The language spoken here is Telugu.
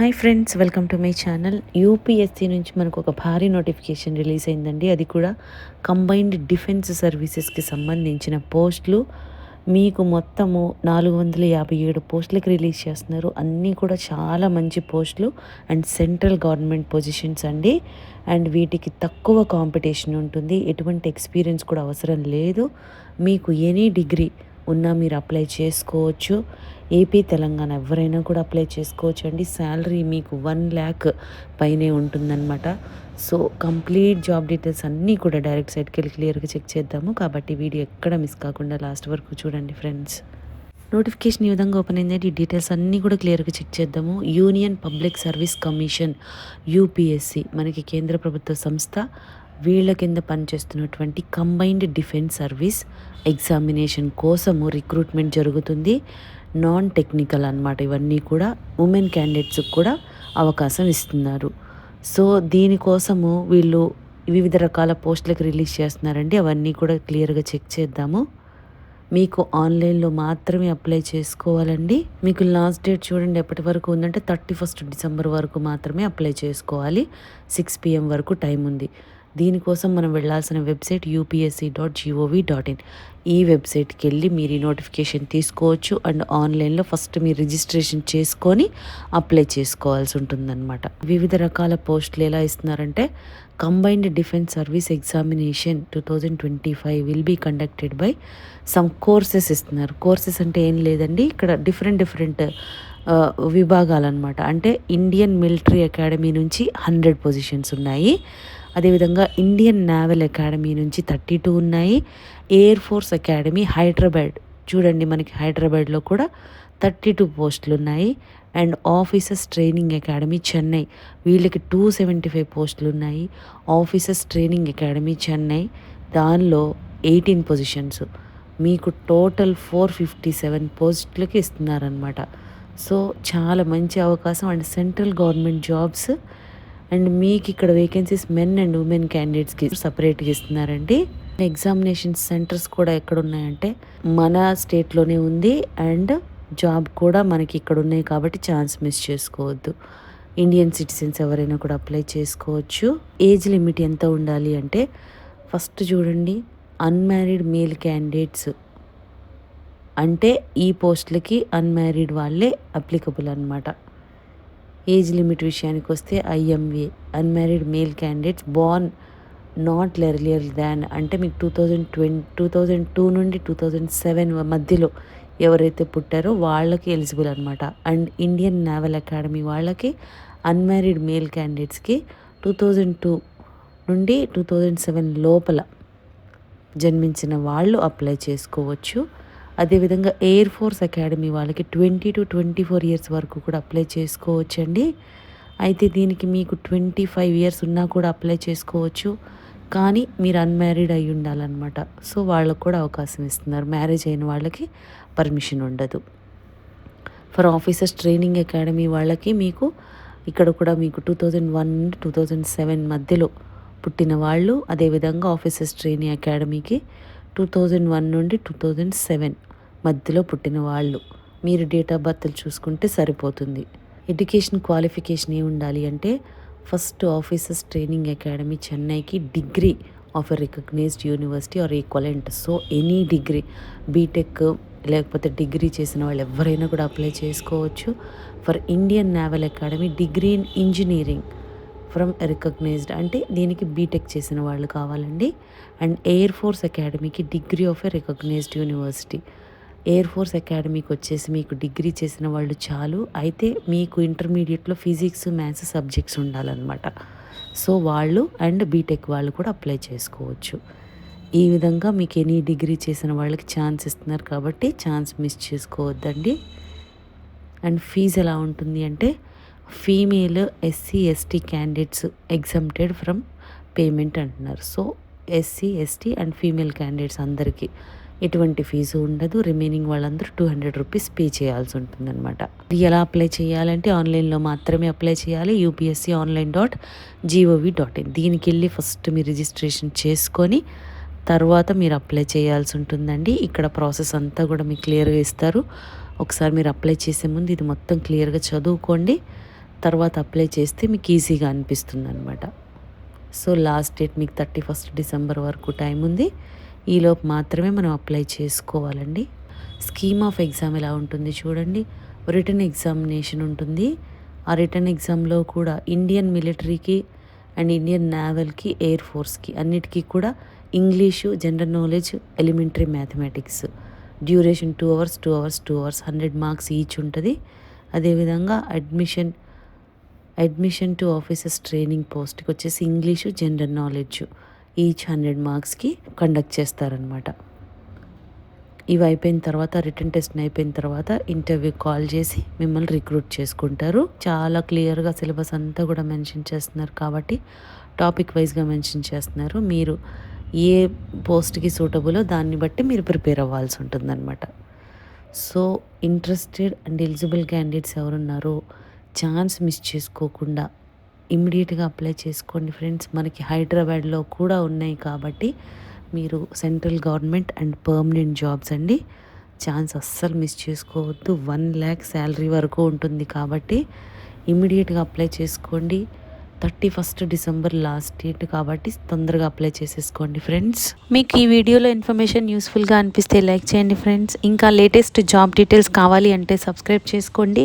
Hi friends welcome to my channel UPSC నుంచి మనకు ఒక భారీ నోటిఫికేషన్ రిలీజ్ అయిందండి. అది కూడా కంబైన్డ్ డిఫెన్స్ సర్వీసెస్కి సంబంధించిన పోస్టులు. మీకు మొత్తము నాలుగు వందల యాభై ఏడు పోస్టులకు రిలీజ్ చేస్తున్నారు. అన్నీ కూడా చాలా మంచి పోస్టులు అండ్ సెంట్రల్ గవర్నమెంట్ పొజిషన్స్ అండి. అండ్ వీటికి తక్కువ కాంపిటీషన్ ఉంటుంది. ఎటువంటి ఎక్స్పీరియన్స్ కూడా అవసరం లేదు. మీకు ఎనీ డిగ్రీ ఉన్నా మీరు అప్లై చేసుకోవచ్చు. ఏపీ తెలంగాణ ఎవరైనా కూడా అప్లై చేసుకోవచ్చు అండి శాలరీ మీకు వన్ ల్యాక్ పైనే ఉంటుందన్నమాట. సో కంప్లీట్ జాబ్ డీటెయిల్స్ అన్నీ కూడా డైరెక్ట్ సైట్కి వెళ్ళి క్లియర్గా చెక్ చేద్దాము. కాబట్టి వీడియో ఎక్కడ మిస్ కాకుండా లాస్ట్ వరకు చూడండి ఫ్రెండ్స్ నోటిఫికేషన్ ఈ విధంగా ఓపెన్ అయిందంటే ఈ డీటెయిల్స్ అన్నీ కూడా క్లియర్గా చెక్ చేద్దాము. Union public service commission UPSC మనకి కేంద్ర ప్రభుత్వ సంస్థ వీళ్ళ కింద పనిచేస్తున్నటువంటి కంబైన్డ్ డిఫెన్స్ సర్వీస్ ఎగ్జామినేషన్ కోసము రిక్రూట్మెంట్ జరుగుతుంది. నాన్ టెక్నికల్ అనమాట ఇవన్నీ కూడా ఉమెన్ క్యాండిడేట్స్కి కూడా అవకాశం ఇస్తున్నారు. సో దీనికోసము వీళ్ళు వివిధ రకాల పోస్టులకు రిలీజ్ చేస్తున్నారండి. అవన్నీ కూడా క్లియర్గా చెక్ చేద్దాము. మీకు ఆన్లైన్లో మాత్రమే అప్లై చేసుకోవాలండి. మీకు లాస్ట్ డేట్ చూడండి ఎప్పటి వరకు ఉందంటే థర్టీ ఫస్ట్ డిసెంబర్ వరకు మాత్రమే అప్లై చేసుకోవాలి. సిక్స్ పిఎం వరకు టైం ఉంది. దీనికోసం మనం వెళ్ళాల్సిన website UPSC dot GOV dot in ఈ వెబ్సైట్కి వెళ్ళి మీరు ఈ నోటిఫికేషన్ తీసుకోవచ్చు అండ్ ఆన్లైన్లో ఫస్ట్ మీరు రిజిస్ట్రేషన్ చేసుకొని అప్లై చేసుకోవాల్సి ఉంటుందన్నమాట. వివిధ రకాల పోస్టులు ఎలా ఇస్తున్నారంటే combined defence service examination two thousand twenty five will be conducted by some courses ఇస్తున్నారు. కోర్సెస్ అంటే ఏం లేదండి ఇక్కడ డిఫరెంట్ డిఫరెంట్ విభాగాలన్నమాట. అంటే ఇండియన్ మిలిటరీ అకాడమీ నుంచి హండ్రెడ్ పొజిషన్స్ ఉన్నాయి. అదేవిధంగా ఇండియన్ నావల్ అకాడమీ నుంచి థర్టీ టూ ఉన్నాయి. Air force academy Hyderabad. చూడండి మనకి హైదరాబాద్లో కూడా థర్టీ టూ పోస్టులు ఉన్నాయి. And officers training academy Chennai. వీళ్ళకి టూ సెవెంటీ ఫైవ్ పోస్టులు ఉన్నాయి. Officers training academy Chennai. దానిలో ఎయిటీన్ పొజిషన్స్. మీకు టోటల్ ఫోర్ ఫిఫ్టీ సెవెన్ పోస్టులకి ఇస్తున్నారనమాట సో చాలా మంచి అవకాశం and central government jobs. And మీకు ఇక్కడ వేకెన్సీస్ మెన్ అండ్ ఉమెన్ క్యాండిడేట్స్కి సపరేట్గా ఇస్తున్నారండి ఎగ్జామినేషన్ సెంటర్స్ కూడా ఎక్కడ ఉన్నాయంటే మన స్టేట్లోనే ఉంది. అండ్ జాబ్ కూడా మనకి ఇక్కడ ఉన్నాయి కాబట్టి ఛాన్స్ మిస్ చేసుకోవద్దు. ఇండియన్ సిటిజన్స్ ఎవరైనా కూడా అప్లై చేసుకోవచ్చు. ఏజ్ లిమిట్ ఎంత ఉండాలి అంటే ఫస్ట్ చూడండి అన్మ్యారీడ్ మేల్ క్యాండిడేట్స్ అంటే ఈ పోస్టులకి అన్మ్యారీడ్ వాళ్ళే అప్లికబుల్ అనమాట ఏజ్ లిమిట్ విషయానికి వస్తే IMA unmarried male candidates born not earlier than అంటే మీకు two thousand twenty two thousand two నుండి టూ థౌజండ్ సెవెన్ మధ్యలో ఎవరైతే పుట్టారో వాళ్ళకి ఎలిజిబుల్ అనమాట అండ్ ఇండియన్ నావల్ అకాడమీ వాళ్ళకి అన్మ్యారీడ్ మేల్ క్యాండిడేట్స్కి టూ థౌజండ్ టూ నుండి టూ థౌజండ్ సెవెన్ లోపల జన్మించిన వాళ్ళు అప్లై చేసుకోవచ్చు. అదేవిధంగా ఎయిర్ ఫోర్స్ అకాడమీ వాళ్ళకి twenty two twenty four years వరకు కూడా అప్లై చేసుకోవచ్చండి. అయితే దీనికి మీకు ట్వంటీ ఫైవ్ ఇయర్స్ ఉన్నా కూడా అప్లై చేసుకోవచ్చు. కానీ మీరు అన్మ్యారీడ్ అయి ఉండాలన్నమాట. సో వాళ్ళకు కూడా అవకాశం ఇస్తున్నారు. మ్యారేజ్ అయిన వాళ్ళకి పర్మిషన్ ఉండదు. ఫర్ ఆఫీసర్స్ ట్రైనింగ్ అకాడమీ వాళ్ళకి మీకు ఇక్కడ కూడా మీకు టూ థౌజండ్ వన్ నుండి టూ థౌజండ్ సెవెన్ మధ్యలో పుట్టిన వాళ్ళు అదేవిధంగా ఆఫీసర్స్ ట్రైనింగ్ అకాడమీకి టూ థౌజండ్ వన్ నుండి టూ థౌజండ్ సెవెన్ మధ్యలో పుట్టిన వాళ్ళు. మీరు డేట్ ఆఫ్ బర్త్లు చూసుకుంటే సరిపోతుంది. ఎడ్యుకేషన్ క్వాలిఫికేషన్ ఏ ఉండాలి అంటే ఫస్ట్ ఆఫీసర్స్ ట్రైనింగ్ అకాడమీ చెన్నైకి degree of a recognised university or equivalent. So any degree BTech లేకపోతే డిగ్రీ చేసిన వాళ్ళు ఎవరైనా కూడా అప్లై చేసుకోవచ్చు. For Indian naval academy degree in engineering from recognised అంటే దీనికి బీటెక్ చేసిన వాళ్ళు కావాలండి. అండ్ ఎయిర్ ఫోర్స్ అకాడమీకి degree of a recognised university. Air force అకాడమీకి వచ్చేసి మీకు డిగ్రీ చేసిన వాళ్ళు చాలు. అయితే మీకు ఇంటర్మీడియట్లో ఫిజిక్స్ మ్యాథ్స్ సబ్జెక్ట్స్ ఉండాలన్నమాట. సో వాళ్ళు అండ్ బీటెక్ వాళ్ళు కూడా అప్లై చేసుకోవచ్చు. ఈ విధంగా మీకు ఎనీ డిగ్రీ చేసిన వాళ్ళకి ఛాన్స్ ఇస్తున్నారు కాబట్టి ఛాన్స్ మిస్ చేసుకోవద్దండి. అండ్ ఫీజు ఎలా ఉంటుంది అంటే female SC ST candidates exempted from payment అంటున్నారు. So SC ST and female candidates అందరికీ ఎటువంటి ఫీజు ఉండదు. రిమైనింగ్ వాళ్ళందరూ టూ హండ్రెడ్ రూపీస్ పే చేయాల్సి ఉంటుందన్నమాట. ఇది ఎలా అప్లై చేయాలంటే ఆన్లైన్లో మాత్రమే అప్లై చేయాలి. UPSC online dot GOV dot in. దీనికి వెళ్ళి ఫస్ట్ మీ రిజిస్ట్రేషన్ చేసుకొని తర్వాత మీరు అప్లై చేయాల్సి ఉంటుందండి. ఇక్కడ ప్రాసెస్ అంతా కూడా మీకు క్లియర్గా ఇస్తారు. ఒకసారి మీరు అప్లై చేసే ముందు ఇది మొత్తం క్లియర్గా చదువుకోండి. తర్వాత అప్లై చేస్తే మీకు ఈజీగా అనిపిస్తుంది అనమాట సో లాస్ట్ డేట్ మీకు థర్టీ ఫస్ట్ డిసెంబర్ వరకు టైం ఉంది. ఈలోపు మాత్రమే మనం అప్లై చేసుకోవాలండి. స్కీమ్ ఆఫ్ ఎగ్జామ్ ఎలా ఉంటుంది చూడండి. రిటర్న్ ఎగ్జామినేషన్ ఉంటుంది. ఆ రిటర్న్ ఎగ్జామ్లో కూడా ఇండియన్ మిలిటరీకి అండ్ ఇండియన్ నేవల్కి ఎయిర్ ఫోర్స్కి అన్నిటికీ కూడా English general knowledge elementary mathematics duration two hours two hours two hours hundred marks each ఉంటుంది. అదేవిధంగా admission admission to officers training పోస్ట్కి వచ్చేసి English general knowledge each hundred మార్క్స్కి కండక్ట్ చేస్తారనమాట ఇవి అయిపోయిన తర్వాత రిటర్న్ టెస్ట్ అయిపోయిన తర్వాత ఇంటర్వ్యూ కాల్ చేసి మిమ్మల్ని రిక్రూట్ చేసుకుంటారు. చాలా క్లియర్గా సిలబస్ అంతా కూడా మెన్షన్ చేస్తున్నారు కాబట్టి టాపిక్ వైజ్గా మెన్షన్ చేస్తున్నారు. మీరు ఏ పోస్ట్కి సూటబులో దాన్ని బట్టి మీరు ప్రిపేర్ అవ్వాల్సి ఉంటుందన్నమాట. So interested and eligible candidates ఎవరున్నారో ఛాన్స్ మిస్ చేసుకోకుండా ఇమ్మీడియట్గా అప్లై చేసుకోండి ఫ్రెండ్స్. మనకి హైదరాబాద్లో కూడా ఉన్నాయి కాబట్టి మీరు central government and permanent jobs అండి. ఛాన్స్ అస్సలు మిస్ చేసుకోవద్దు. వన్ ల్యాక్ శాలరీ వరకు ఉంటుంది కాబట్టి ఇమ్మీడియట్గా అప్లై చేసుకోండి. Thirty first December last date కాబట్టి తొందరగా అప్లై చేసేసుకోండి ఫ్రెండ్స్. మీకు ఈ వీడియోలో ఇన్ఫర్మేషన్ యూస్ఫుల్గా అనిపిస్తే లైక్ చేయండి ఫ్రెండ్స్. ఇంకా లేటెస్ట్ జాబ్ డీటెయిల్స్ కావాలి అంటే సబ్స్క్రైబ్ చేసుకోండి.